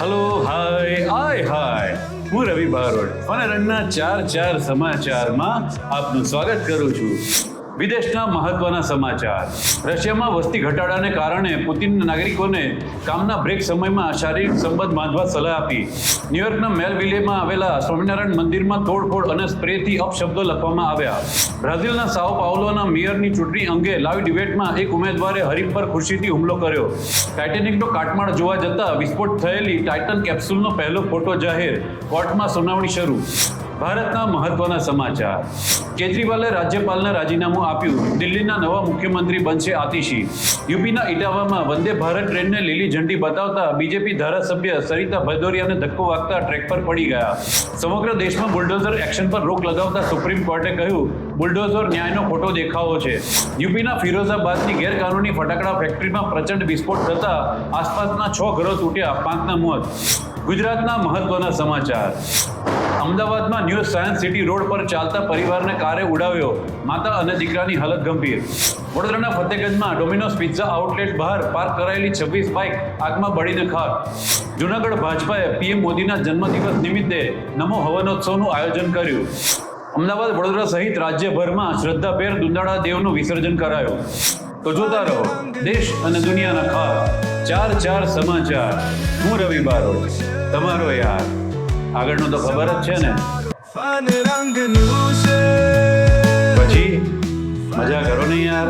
Hello hi આય હાય હું રવિ Barot. Fun રંગના ચાર ચાર સમાચારમાં આપનું સ્વાગત કરું છું. વિદેશના મહત્વના સમાચાર. રશિયામાં વસ્તી ઘટાડાને કારણે પુતિન નાગરિકોને કામના બ્રેક સમયમાં શારીરિક સંબંધ બાંધવા સલાહ આપી. ન્યુયોર્કના મેલવિલેમાં આવેલા સ્વામિનારાયણ મંદિરમાં તોડફોડ અને સ્પ્રેથી અપશબ્દો લખવામાં આવ્યા. બ્રાઝિલના સાઓ પાઉલોના મેયરની ચૂંટણી અંગે લાઈવ ડિબેટમાં એક ઉમેદવારે હરીફ પર ખુરશીથી હુમલો કર્યો. ટાઇટેનિકનો કાટમાળ જોવા જતા વિસ્ફોટ થયેલી ટાઇટન કેપ્સ્યુલનો પહેલો ફોટો જાહેર. કોર્ટમાં સુનાવણી શરૂ. ભારતના મહત્વના સમાચાર. કેજરીવાલે રાજ્યપાલના રાજીનામું આપ્યું. દિલ્હીના નવા મુખ્યમંત્રી બનશે આતિશી. યુપીના ઇટાવામાં વંદે ભારત ટ્રેનને લીલી ઝંડી બતાવતા બીજેપી ધારાસભ્ય સરિતા ભદોરિયાને ધક્કો વાગતા ટ્રેક પર પડી ગયા. સમગ્ર દેશમાં બુલડોઝર એક્શન પર રોક લગાવતા સુપ્રીમ કોર્ટે કહ્યું, બુલડોઝર ન્યાયનો ખોટો દેખાવો છે. યુપીના ફિરોઝાબાદની ગેરકાનૂની ફટાકડા ફેક્ટરીમાં પ્રચંડ વિસ્ફોટ થતા આસપાસના છ ઘરો તૂટ્યા પાંચના મોત. ગુજરાતના મહત્વના સમાચાર. અમદાવાદમાં ન્યૂ સાયન્સ સિટી રોડ પર ચાલતા પરિવારને કારે ઉડાવ્યો. માતા અને દીકરાની હાલત ગંભીર. વડોદરાના ફતેગંજમાં ડોમિનોઝ પિઝા આઉટલેટ બહાર પાર્ક કરાયેલી છવ્વીસ બાઇક આગમાં બળીને ખાક. જૂનાગઢ ભાજપાએ પીએમ મોદીના જન્મદિવસ નિમિત્તે નમો હવનોત્સવનું આયોજન કર્યું. અમદાવાદ વડોદરા સહિત રાજ્યભરમાં શ્રદ્ધાભેર દુંદાળા દેવનું વિસર્જન કરાયું. તો જોતા રહો, દેશ અને દુનિયાના ખાસ ચાર ચાર સમાચાર. હું રવિ બારોટ. તમારો યાર આગળનું તો ખબર જ છે ને. પછી? મજા કરો ને યાર.